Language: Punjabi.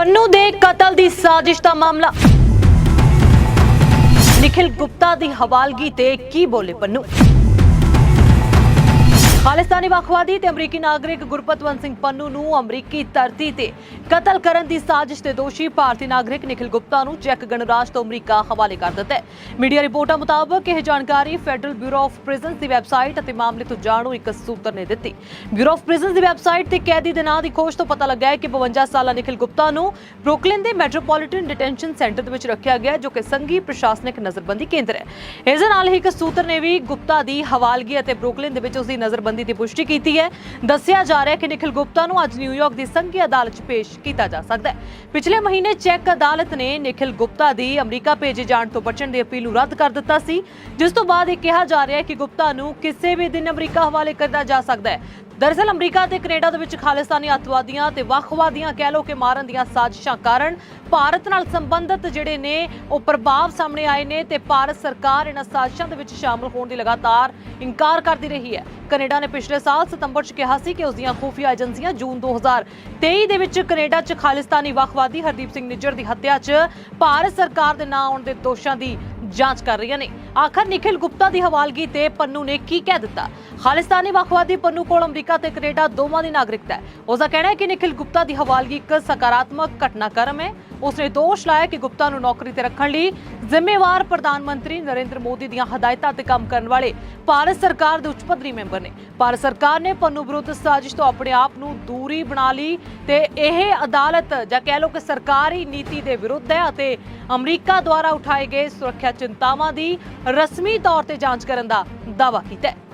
ਪੰਨੂ ਦੇ ਕਤਲ ਦੀ ਸਾਜ਼ਿਸ਼ ਦਾ ਮਾਮਲਾ। ਨikhil ਗੁਪਤਾ ਦੀ ਹਵਾਲਗੀ ਤੇ ਕੀ ਬੋਲੇ ਪੰਨੂ? ਖਾਲਿਸਤਾਨੀ ਵੱਖਵਾਦੀ ਤੇ ਅਮਰੀਕੀ ਨਾਗਰਿਕ ਗੁਰਪਤਵੰਤ ਸਿੰਘ ਪੰਨੂ ਨੂੰ ਅਮਰੀਕੀ ਧਰਤੀ ਤੇ ਕਤਲ ਕਰਨ ਦੀ ਸਾਜ਼ਿਸ਼ ਦੇ ਦੋਸ਼ੀ ਭਾਰਤੀ ਨਾਗਰਿਕ ਨਿਖਿਲ ਗੁਪਤਾ ਨੂੰ ਚੈੱਕ ਗਣਰਾਜ ਤੋਂ ਅਮਰੀਕਾ ਹਵਾਲੇ ਕਰ ਦਿੱਤਾ ਹੈ। ਮੀਡੀਆ ਰਿਪੋਰਟਾਂ ਮੁਤਾਬਕ ਇਹ ਜਾਣਕਾਰੀ ਫੈਡਰਲ ਬਿਊਰੋ ਆਫ ਪ੍ਰਿਜ਼ਨਸ ਦੀ ਵੈਬਸਾਈਟ ਅਤੇ ਮਾਮਲੇ ਤੋਂ ਜਾਣੂ ਇੱਕ ਸੂਤਰ ਨੇ ਦਿੱਤੀ। ਬਿਊਰੋ ਆਫ ਪ੍ਰਿਜ਼ਨਸ ਦੀ ਵੈਬਸਾਈਟ ਤੇ ਕੈਦੀ ਦੇ ਨਾਂ ਦੀ ਖੋਜ ਤੋਂ ਪਤਾ ਲੱਗਾ ਹੈ ਕਿ 52 ਸਾਲਾ ਨਿਖਿਲ ਗੁਪਤਾ ਨੂੰ ਬਰੁਕਲਿਨ ਦੇ ਮੈਟਰੋਪੋਲੀਟਨ ਡਿਟੈਂਸ਼ਨ ਸੈਂਟਰ ਦੇ ਵਿੱਚ ਰੱਖਿਆ ਗਿਆ, ਜੋ ਕਿ ਸੰਘੀ ਪ੍ਰਸ਼ਾਸਨਿਕ ਨਜ਼ਰਬੰਦੀ ਕੇਂਦਰ ਹੈ। ਇਸ ਨਾਲ ਹੀ ਇੱਕ ਸੂਤਰ ਨੇ ਵੀ ਗੁਪਤਾ ਦੀ ਹਵਾਲਗੀ ਅਤੇ ਬਰੁਕਲਿਨ ਦੇ ਵਿੱਚ ਉਸ ਦੀ ਨਜ਼ਰਬੰਦੀ ਦੀ ਪੁਸ਼ਟੀ ਕੀਤੀ ਹੈ। ਦੱਸਿਆ ਜਾ ਰਿਹਾ ਹੈ ਕਿ ਨikhil ਗੁਪਤਾ ਨੂੰ ਅੱਜ ਨਿਊਯਾਰਕ ਦੀ ਸੰਘੀ ਅਦਾਲਤ 'ਚ ਪੇਸ਼ ਕੀਤਾ ਜਾ ਸਕਦਾ ਹੈ। ਪਿਛਲੇ ਮਹੀਨੇ ਚੈੱਕ ਅਦਾਲਤ ਨੇ ਨikhil ਗੁਪਤਾ ਦੀ ਅਮਰੀਕਾ ਭੇਜੇ ਜਾਣ ਤੋਂ ਬਚਣ ਦੀ ਅਪੀਲ ਨੂੰ ਰੱਦ ਕਰ ਦਿੱਤਾ ਸੀ। ਜਿਸ ਤੋਂ ਬਾਅਦ ਇਹ ਕਿਹਾ ਜਾ ਰਿਹਾ ਹੈ ਕਿ ਗੁਪਤਾ ਨੂੰ ਕਿਸੇ ਵੀ ਦਿਨ ਅਮਰੀਕਾ ਹਵਾਲੇ ਕੀਤਾ ਜਾ ਸਕਦਾ ਹੈ। ਦਰਅਸਲ ਅਮਰੀਕਾ ਤੇ ਕੈਨੇਡਾ ਦੇ ਵਿੱਚ ਖਾਲਿਸਤਾਨੀ ਅੱਤਵਾਦੀਆਂ ਤੇ ਵੱਖਵਾਦੀਆਂ ਕਹਿ ਲੋ ਕਿ ਮਾਰਨ ਦੀਆਂ ਸਾਜ਼ਿਸ਼ਾਂ ਕਾਰਨ ਭਾਰਤ ਨਾਲ ਸੰਬੰਧਿਤ ਜਿਹੜੇ ਨੇ, ਉਹ ਪ੍ਰਭਾਵ ਸਾਹਮਣੇ ਆਏ ਨੇ ਤੇ ਭਾਰਤ ਸਰਕਾਰ ਇਹਨਾਂ ਸਾਜ਼ਿਸ਼ਾਂ ਦੇ ਵਿੱਚ ਸ਼ਾਮਲ ਹੋਣ ਦੀ ਲਗਾਤਾਰ ਇਨਕਾਰ ਕਰਦੀ ਰਹੀ ਹੈ। ਕੈਨੇਡਾ ਨੇ ਪਿਛਲੇ ਸਾਲ ਸਤੰਬਰ 'ਚ ਕਿਹਾ ਸੀ ਕਿ ਉਸ ਦੀਆਂ ਖੂਫੀਆ ਏਜੰਸੀਆਂ ਜੂਨ 2023 ਦੇ ਵਿੱਚ ਕੈਨੇਡਾ 'ਚ ਖਾਲਿਸਤਾਨੀ ਵੱਖਵਾਦੀ ਹਰਦੀਪ ਸਿੰਘ ਨਿੱਜਰ ਦੀ ਹੱਤਿਆ 'ਚ ਭਾਰਤ ਸਰਕਾਰ ਦੇ ਨਾਂ ਆਉਣ ਦੇ ਦੋਸ਼ਾਂ ਦੀ ਜਾਂਚ ਕਰ ਰਹੀਆਂ ਨੇ। ਆਖਰ ਨikhil ਗੁਪਤਾ ਦੀ ਹਵਾਲਗੀ ਤੇ ਪੰਨੂ ਨੇ ਕੀ ਕਹਿ ਦਿੱਤਾ? ਖਾਲਿਸਤਾਨੀ ਵੱਖਵਾਦੀ ਪੰਨੂ ਕੋਲ ਅਮਰੀਕਾ ਤੇ ਕੈਨੇਡਾ ਦੋਵਾਂ ਦੀ ਨਾਗਰਿਕਤਾ ਹੈ। ਉਸ ਦਾ ਕਹਿਣਾ ਹੈ ਕਿ ਨikhil ਗੁਪਤਾ ਦੀ ਹਵਾਲਗੀ ਇੱਕ ਸਕਾਰਾਤਮਕ ਘਟਨਾਕ੍ਰਮ ਹੈ। ਉਸਨੇ ਦੋਸ਼ ਲਾਇਆ ਕਿ ਗੁਪਤਾ ਨੂੰ ਨੌਕਰੀ ਤੇ ਰੱਖਣ ਲਈ ਜ਼ਿੰਮੇਵਾਰ ਪ੍ਰਧਾਨ ਮੰਤਰੀ ਨਰਿੰਦਰ ਮੋਦੀ ਦੀਆਂ ਹਦਾਇਤਾਂ ਤੇ ਕੰਮ ਕਰਨ ਵਾਲੇ ਭਾਰਤ ਸਰਕਾਰ ਦੇ ਉੱਚ ਪੱਧਰੀ ਮੈਂਬਰ ਨੇ। ਭਾਰਤ ਸਰਕਾਰ ਨੇ ਪੰਨੂ ਵਿਰੁੱਧ ਸਾਜ਼ਿਸ਼ ਤੋਂ ਆਪਣੇ ਆਪ ਨੂੰ ਦੂਰੀ ਬਣਾ ਲਈ ਤੇ ਇਹ ਅਦਾਲਤ ਜਾਂ ਕਹਿ ਲਓ ਕਿ ਸਰਕਾਰੀ ਨੀਤੀ ਦੇ ਵਿਰੁੱਧ ਹੈ ਅਤੇ ਅਮਰੀਕਾ ਦੁਆਰਾ ਉਠਾਏ ਗਏ ਸੁਰੱਖਿਆ ਚਿੰਤਾਵਾਂ ਦੀ ਰਸਮੀ ਤੌਰ ਤੇ ਜਾਂਚ ਕਰਨ ਦਾ ਦਾਅਵਾ ਕੀਤਾ ਹੈ।